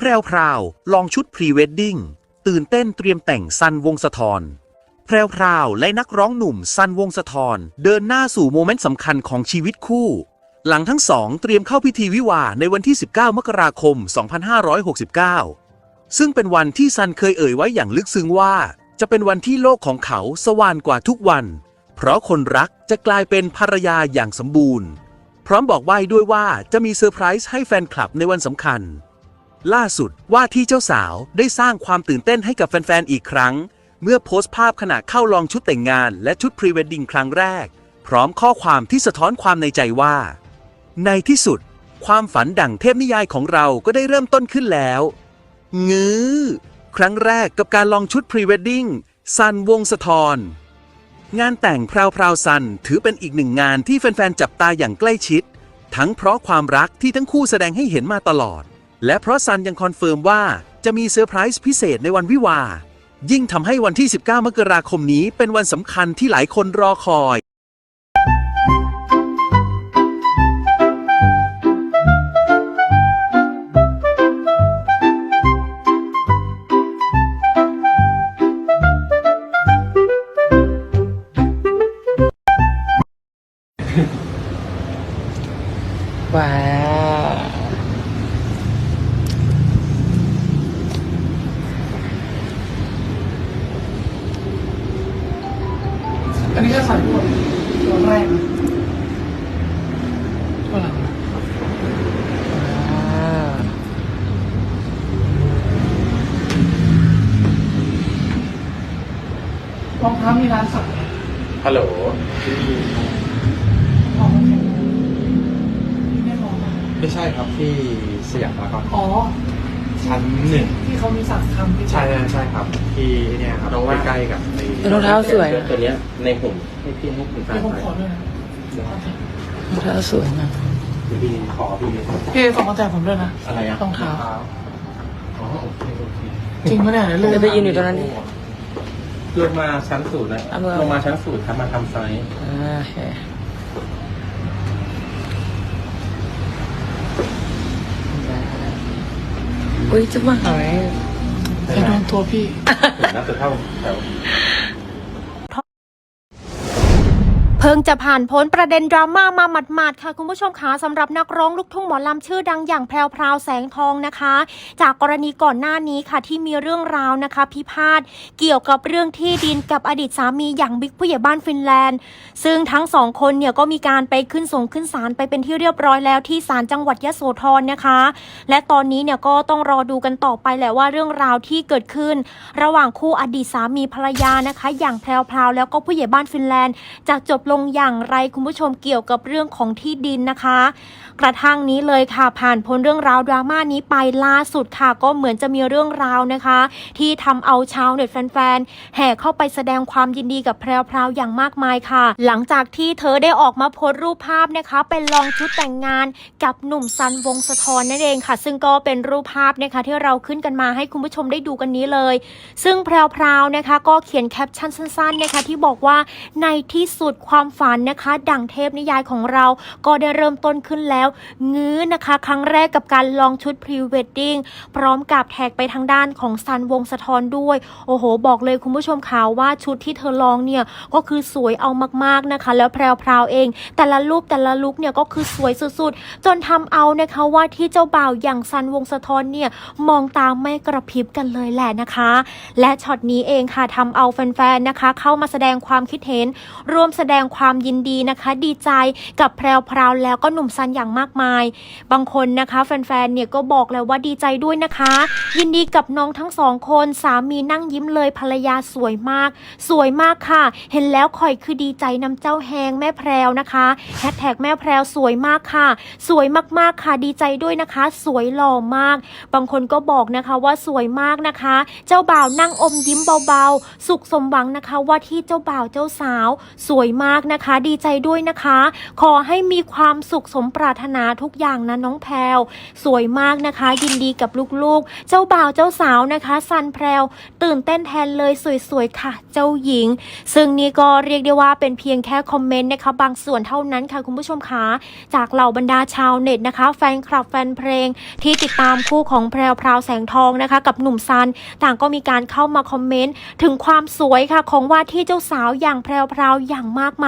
แพรวพราวลองชุดพรีเวดดิ้งตื่นเต้นเตรียมแต่งซันวงศธรแพรวพราวและนักร้องหนุ่มซันวงศธรเดินหน้าสู่โมเมนต์สำคัญของชีวิตคู่ หลังทั้งสองเตรียมเข้าพิธีวิวาในวันที่ 19 มกราคม 2569 ซึ่งเป็นวันที่ซันเคยเอ่ยไว้อย่างลึกซึ้งว่า จะเป็นวันที่โลกของเขาสว่างกว่าทุกวัน เพราะคนรักจะกลายเป็นภรรยาอย่างสมบูรณ์ พร้อมบอกใบ้ด้วยว่าจะมีเซอร์ไพรส์ให้แฟนคลับในวันสำคัญ ล่าสุดว่าที่เจ้าสาวได้สร้างความตื่นเต้นให้กับแฟน ๆ อีกครั้ง เมื่อโพสต์ภาพขณะเข้าลองชุดแต่งงานและชุดพรีเวดดิ้งครั้งแรก พร้อมข้อความที่สะท้อนความในใจว่า ในที่สุด ความฝันดั่งเทพนิยายของเราก็ได้เริ่มต้นขึ้นแล้ว งื้อ ครั้งแรกกับการลองชุดพรีเวดดิ้งซันวงศธรงานแต่งพราวพราวซันถือเป็นอีกหนึ่งงานที่แฟน ๆ จับตาอย่างใกล้ชิด ทั้งเพราะความรักที่ทั้งคู่แสดงให้เห็นมาตลอด และเพราะซันยังคอนเฟิร์มว่าจะมีเซอร์ไพรส์พิเศษในวันวิวา ยิ่งทำให้วันที่ 19 มกราคมนี้เป็นวันสำคัญที่หลายคนรอคอย ว้า อันนี้ก็ใส่ตัวตัวแรกนะตัวหลังว้าวรองเท้ามีร้านสักไหมฮัลโหลมองไม่เห็นพี่ไม่มองนไม่ใช่ครับที่สยามพารากอน อ๋อ ชั้นหนึ่งที่เขามีสั่งทำที่ใช่ใช่ใช่ครับ ที่เนี่ยครับใกล้ๆกับไอ้รองเท้าสวยนะตัวเนี้ยในหุ่นให้พี่ให้คุณแฟเดี๋นยวผมไปขอด้วยนะรองเท้าสวยมากเดี๋ยวพี่ขอพี่พี่ส่งมาแจกผมด้วยนะอะไรอะรองเท้าอ๋อโอเคโอเคจริงปะเนี่ยเดี๋ยวลืมจะไปยืนอยู่ตรงนั้นดิลงมาชั้นศูนย์นะเอามือลงมาชั้นศูนย์ครับมาทำไซส์อ่าโอเค อุ้ยจะมาหายอย่าโดนตัวพี่ถึงน่าจะเท่าแถว เพิ่งจะผ่านพ้นประเด็นดราม่ามาหมาดๆค่ะคุณผู้ชมคะสำหรับนักร้องลูกทุ่งหมอลำชื่อดังอย่างแพรวพราวแสงทองนะคะ จากกรณีก่อนหน้านี้ค่ะที่มีเรื่องราวนะคะ พิพาทเกี่ยวกับเรื่องที่ดินกับอดีตสามีอย่างบิ๊กผู้ใหญ่บ้านฟินแลนด์ ซึ่งทั้งสองคนเนี่ยก็มีการไปขึ้นส่งขึ้นศาลไปเป็นที่เรียบร้อยแล้วที่ศาลจังหวัดยะโสธรนะคะ และตอนนี้เนี่ยก็ต้องรอดูกันต่อไปแหละว่าเรื่องราวที่เกิดขึ้น ระหว่างคู่อดีตสามีภรรยานะคะ อย่างแพรวพราวแล้วก็ผู้ใหญ่บ้านฟินแลนด์จะจบลงอย่างไรคุณผู้ชมเกี่ยวกับเรื่องของที่ดินนะคะ กระทั่งนี้เลยค่ะผ่านพ้นเรื่องราวดราม่านี้ไปล่าสุดค่ะก็เหมือนจะมีเรื่องราวนะคะ ที่ทำเอาชาวเน็ตแฟนๆแห่เข้าไปแสดงความยินดีกับแพรวพราวอย่างมากมายค่ะ หลังจากที่เธอได้ออกมาโพสต์รูปภาพนะคะ เป็นลองชุดแต่งงานกับหนุ่มซันวงสะทอนนั่นเองค่ะ ซึ่งก็เป็นรูปภาพนะคะที่เราขึ้นกันมาให้คุณผู้ชมได้ดูกันนี้เลย ซึ่งแพรวๆนะคะ ก็เขียนแคปชั่นสั้นๆนะคะที่บอกว่าในที่สุดความฝันนะคะ ดั่งเทพนิยายของเราก็ได้เริ่มต้นขึ้นแล้ว งื้อนะคะ ครั้งแรกกับการลองชุดพรีเวดดิ้งพร้อมกับแท็กไปทางด้านของซันวงสะท้อนด้วย โอ้โห บอกเลยคุณผู้ชมข่าวว่าชุดที่เธอลองเนี่ย ก็คือสวยเอามากๆนะคะ แล้วแพรวๆเอง แต่ละรูปแต่ละลุคเนี่ยก็คือสวยสุดๆ จนทำเอานะคะว่าที่เจ้าบ่าวอย่างซันวงสะท้อนเนี่ยมองตามไม่กระพริบกันเลยแหละนะคะ และช็อตนี้เองค่ะทำเอาแฟนๆนะคะ เข้ามาแสดงความคิดเห็นร่วมแสดงความความยินดีนะคะ ดีใจกับแพรวพราวแล้วก็หนุ่มซันอย่างมากมาย บางคนนะคะแฟนๆเนี่ยก็บอกเลยว่าดีใจด้วยนะคะ ยินดีกับน้องทั้งสองคนสามีนั่งยิ้มเลยภรรยาสวยมาก สวยมากค่ะ เห็นแล้วคอยคือดีใจนำเจ้าแฮงแม่แพรวนะคะแฮชแท็กแม่แพรวสวยมากค่ะ สวยมากๆค่ะดีใจด้วยนะคะ สวยหล่อมาก บางคนก็บอกนะคะว่าสวยมากนะคะ เจ้าบ่าวนั่งอมยิ้มเบาๆ สุขสมหวังนะคะว่าที่เจ้าบ่าวเจ้าสาว สวยมากากนะคะ ดีใจด้วยนะคะ ขอให้มีความสุขสมปรารถนาทุกอย่างนะน้องแพรวสวยมากนะคะ ยินดีกับลูกๆ เจ้าบ่าวเจ้าสาวนะคะ ซันแพรวตื่นเต้นแทนเลยสวยๆค่ะ เจ้าหญิง ซึ่งนี่ก็เรียกได้ว่าเป็นเพียงแค่คอมเมนต์นะคะบางส่วนเท่านั้นค่ะคุณผู้ชมคะจากเหล่าบรรดาชาวเน็ตนะคะ แฟนคลับแฟนเพลง ที่ติดตามคู่ของแพรวพราวแสงทองนะคะ กับหนุ่มซัน ต่างก็มีการเข้ามาคอมเมนต์ถึงความสวยค่ะของว่าที่เจ้าสาวอย่างแพรวพราวอย่างมากมาย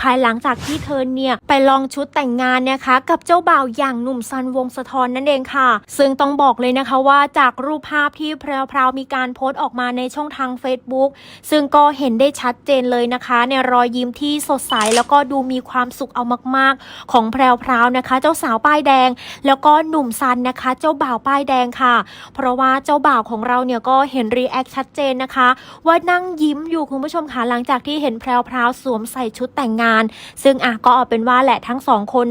ภายหลังจากที่เธอเนี่ยไปลองชุดแต่งงานนะคะ กับเจ้าบ่าวอย่างหนุ่มซันวงสะทอนนั่นเองค่ะ ซึ่งต้องบอกเลยนะคะว่าจากรูปภาพที่แพรวมีการโพสต์ออกมาในช่องทาง Facebook ซึ่งก็เห็นได้ชัดเจนเลยนะคะ ในรอยยิ้มที่สดใสแล้วก็ดูมีความสุขเอามาก ๆ ของแพรวนะคะ เจ้าสาวป้ายแดง แล้วก็หนุ่มซันนะคะ เจ้าบ่าวป้ายแดงค่ะ เพราะว่าเจ้าบ่าวของเราเนี่ยก็เห็นรีแอคชัดเจนนะคะ ว่านั่งยิ้มอยู่คุณผู้ชมค่ะหลังจากที่เห็นแพรวพราวสวมใส่ชุดแต่งงาน ซึ่งอะก็เอาเป็นว่าแหละทั้งสองคน